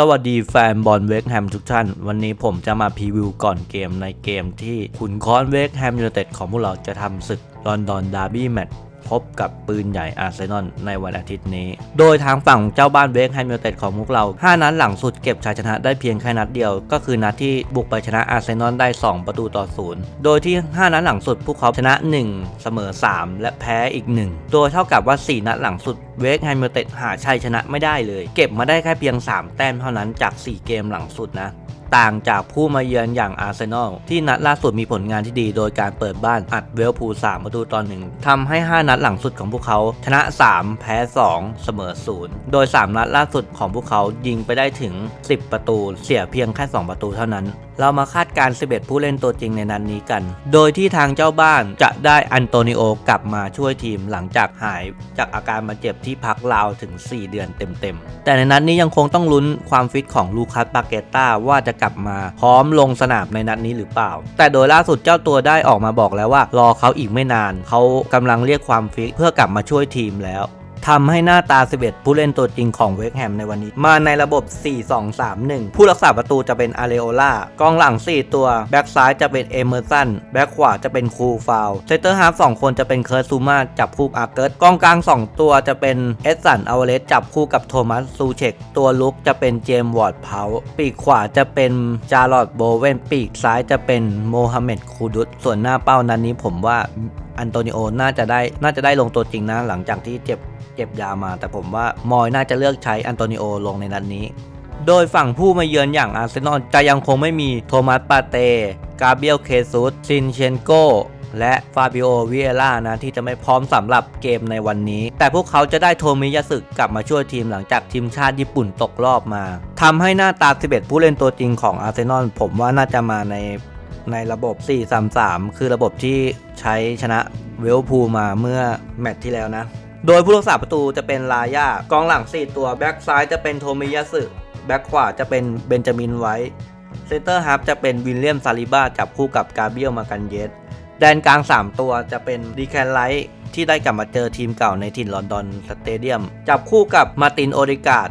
สวัสดีแฟนบอลเวกแฮมทุกท่าน วันนี้ผมจะมาพรีวิวก่อนเกมในเกมที่ขุนค้อนเวกแฮมยูไนเต็ดของพวกเราจะทำศึกลอนดอนดาร์บี้แมตช์ พบกับปืนใหญ่อาร์เซนอลในวันอาทิตย์นี้ โดยทางฝั่งเจ้าบ้านเวกแฮมยูเต็ดของพวกเรา 5 นัดหลังสุดเก็บชัยชนะได้เพียงแค่นัดเดียว ก็คือนัดที่บุกไปชนะอาร์เซนอลได้ 2 ประตูต่อศูนย์โดยที่ 5 นัดหลังสุดพวกเขาชนะ 1 เสมอ 3 และแพ้อีก 1 โดยเท่ากับว่า 4 นัดหลังสุดเวกแฮมยูเต็ดหาชัยชนะไม่ได้เลย เก็บมาได้แค่เพียง 3 แต้มเท่านั้นจาก 4 เกมหลังสุดนะ ต่างจากผู้มาเยือนอย่างอาร์เซนอลที่นัดล่าสุดมีผลงานที่ดีโดยการเปิดบ้านอัดเวลพูล3ประตูต่อหนึ่งทำให้ 5 นัดหลังสุดของพวกเขา ชนะ 3 แพ้ 2 เสมอ 0 โดย 3 นัดล่าสุดของพวกเขายิงไปได้ถึง 10 ประตู เสียเพียงแค่ 2 ประตูเท่านั้น เรามาคาดการ 11 ผู้เล่นตัวจริงในนัดนนี้กัน โดยที่ทางเจ้าบ้านจะได้อันโตนิโอกลับมาช่วยทีมหลังจากหายจากอาการบาดเจ็บที่พักราวถึง 4 เดือนเต็มๆ แต่ในนัดนนี้ยังคงต้องลุ้นความฟิตของลูคัสปาเกต้าว่าจะกลับมา พร้อมลงสนามในนัดนี้หรือเปล่า แต่โดยล่าสุดเจ้าตัวได้ออกมาบอกแล้วว่า รอเขาอีกไม่นาน เขากำลังเรียกความฟิตเพื่อกลับมาช่วยทีมแล้ว ทำให้หน้าตา 11 ผู้เล่นตัวจริงของเวกแฮมในวันนี้ มาในระบบ 4-2-3-1 ผู้รักษาประตูจะเป็นอาเรโอล่ากองหลัง 4 ตัว แบ็กซ้ายจะเป็นเอเมอร์สัน แบ็กขวาจะเป็นคูฟาวเซนเตอร์ฮาร์ฟ2คนจะเป็นเคิร์ตซูมาจับคู่อาร์เกิร์ตกองกลาง 2 ตัวจะเป็นเอสสันอเวเลสจับคู่กับโทมัสซูเชกตัวลุกจะเป็นเจมส์วอร์ดเพาปีกขวาจะเป็นจารอดโบเวนปีกซ้ายจะเป็นโมฮัมเหม็ดคูดุสส่วนหน้าเป้านั้นนี้ผมว่า อันโตนิโอน่าจะได้น่าจะได้ลงตัวจริงนะ หลังจากที่เจ็บเก็บยามา แต่ผมว่ามอยน่าจะเลือกใช้อันโตนิโอลงในนัดนนี้ โดยฝั่งผู้มาเยือนอย่างอาร์เซนอลจะยังคงไม่มีโทมัสปาเต กาเบียลเคซุสซินเชนโกและฟาบิโอวิเอล่านะที่จะไม่พร้อมสำหรับเกมในวันนี้ แต่พวกเขาจะได้โทมิยาสึกกลับมาช่วยทีมหลังจากทีมชาติญี่ปุ่นตกรอบมาทำให้หน้าตา 11 ผู้เล่นตัวจริงของอาร์เซนอลผมว่าน่าจะมาใน ในระบบ 4-3-3 คือระบบที่ใช้ชนะเวลพูมาเมื่อแมตช์ที่แล้วนะ โดยผู้รักษาประตูจะเป็นลาย่ากองหลัง 4 ตัว แบ็กซ้ายจะเป็นโทมิยาสึแบ็กขวาจะเป็นเบนจามินไวท์เซนเตอร์ฮับจะเป็นวิลเลียมซาลิบ้าจับคู่กับกาเบียลมากันเยสแดนกลาง 3 ตัวจะเป็นดีแคนไลท์ที่ได้กลับมาเจอทีมเก่าในถิ่นลอนดอนสเตเดียม จับคู่กับมาตินโอริกาด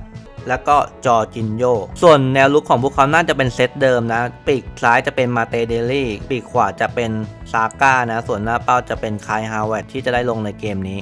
แล้วก็จอจินโย ส่วนแนวลุกของพวกเขาน่าจะเป็นเซตเดิมนะ ปีกซ้ายจะเป็นมาเตเดลี่ ปีกขวาจะเป็นซาก้านะ ส่วนหน้าเป้าจะเป็นคายฮาวเวตที่จะได้ลงในเกมนี้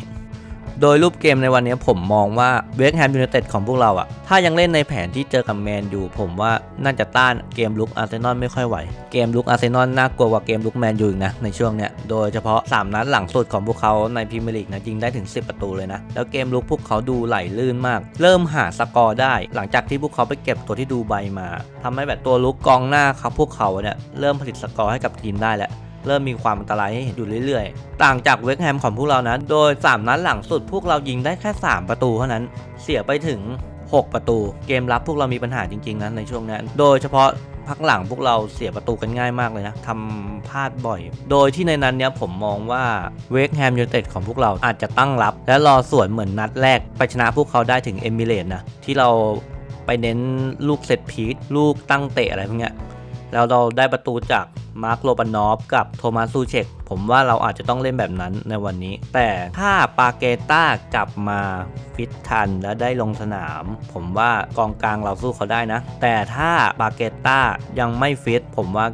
โดยรูปเกมในวันนี้ผมมองว่าเวกแฮมยูไนเต็ดของพวกเราอะถ้ายังเล่นในแผนที่เจอกับแมนยูผมว่าน่าจะต้านเกมลุกอาร์เซนอลไม่ค่อยไหว เกมลุกอาร์เซนอลน่ากลัวกว่าเกมลุกแมนยูอีกนะในช่วงเนี้ยโดยเฉพาะ 3 นัดหลังสุดของพวกเขาในพรีเมียร์ลีกนะยิงได้ถึง 10 ประตูเลยนะ แล้วเกมลุกพวกเขาดูไหลลื่นมาก เริ่มหาสกอร์ได้ หลังจากที่พวกเขาไปเก็บตัวที่ดูใบมาทำให้แบบตัวลุกกองหน้าครับพวกเขาเนี่ยเริ่มผลิตสกอร์ให้กับทีมได้แล้ว เริ่มมีความอันตรายให้เห็นอยู่เรื่อยๆ ต่างจากเวกแฮมของพวกเรานะ โดย 3 นัดหลังสุดพวกเรายิงได้แค่ 3 ประตูเท่านั้น เสียไปถึง 6 ประตู เกมรับพวกเรามีปัญหาจริงๆนะในช่วงนี้โดยเฉพาะพักหลังพวกเราเสียประตูกันง่ายมากเลยนะทำพลาดบ่อย โดยที่ในนั้นเนี้ยผมมองว่าเวกแฮมยูไนเต็ดของพวกเราอาจจะตั้งรับ และรอสวนเหมือนนัดแรกไปชนะพวกเขาได้ถึงเอมิเรตนะที่เราไปเน้นลูกเซตพีทลูกตั้งเตะอะไรพวกเนี้ยแล้วเราได้ประตูจาก มาร์คโลบานอฟกับโทมัสซูเชกผมว่าเราอาจจะต้องเล่นแบบนั้นในวันนี้ แต่ถ้าปาเกต้ากลับมาฟิตทันและได้ลงสนาม ผมว่ากองกลางเราสู้เขาได้นะ แต่ถ้าปาเกต้ายังไม่ฟิตผมว่า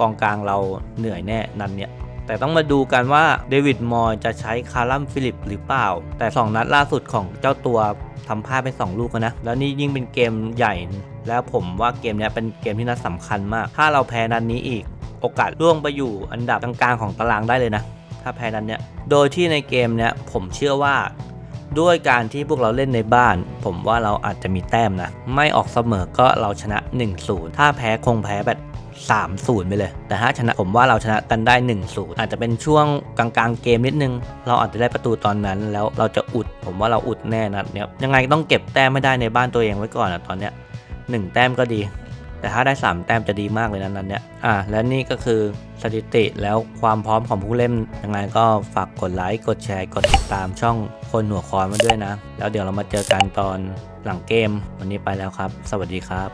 กองกลางเราเหนื่อยแน่นันเนี่ยแต่ต้องมาดูกันว่าเดวิดมอยจะใช้คารัมฟิลิปหรือเปล่า แต่ 2 นัดล่าสุดของเจ้าตัวทำพลาดไป2ลูกนะ แล้วนี่ยิ่งเป็นเกมใหญ่ แล้วผมว่าเกมนี้เป็นเกมที่น่าสำคัญมาก ถ้าเราแพ้นัดนนี้อีก โอกาสร่วงไปอยู่อันดับกลางๆของตารางได้เลยนะ ถ้าแพ้นัดเนี้ยโดยที่ในเกมเนี้ยผมเชื่อว่าด้วยการที่พวกเราเล่นในบ้าน ผมว่าเราอาจจะมีแต้มนะ ไม่ออกเสมอก็เราชนะ 1-0 ถ้าแพ้คงแพ้แบบ3-0 ไปเลย แต่ถ้าชนะผมว่าเราชนะกันได้ 1-0 อาจจะเป็นช่วงกลางๆเกมนิดนึง เราอาจจะได้ประตูตอนนั้นแล้วเราจะอุด ผมว่าเราอุดแน่นัดเนี้ยยังไงต้องเก็บแต้มไม่ได้ในบ้านตัวเองไว้ก่อนอะตอนเนี้ยหนึ่งแต้มก็ดี แต่ถ้าได้ 3 แต้มจะดีมากเลยนะนั้นเนี่ยอะและนี่ก็คือสถิติแล้วความพร้อมของผู้เล่นยังไงก็ฝากกดไลค์กดแชร์กดติดตามช่องคนหัวคอนมาด้วยนะ แล้วเดี๋ยวเรามาเจอกันตอนหลังเกม วันนี้ไปแล้วครับ สวัสดีครับ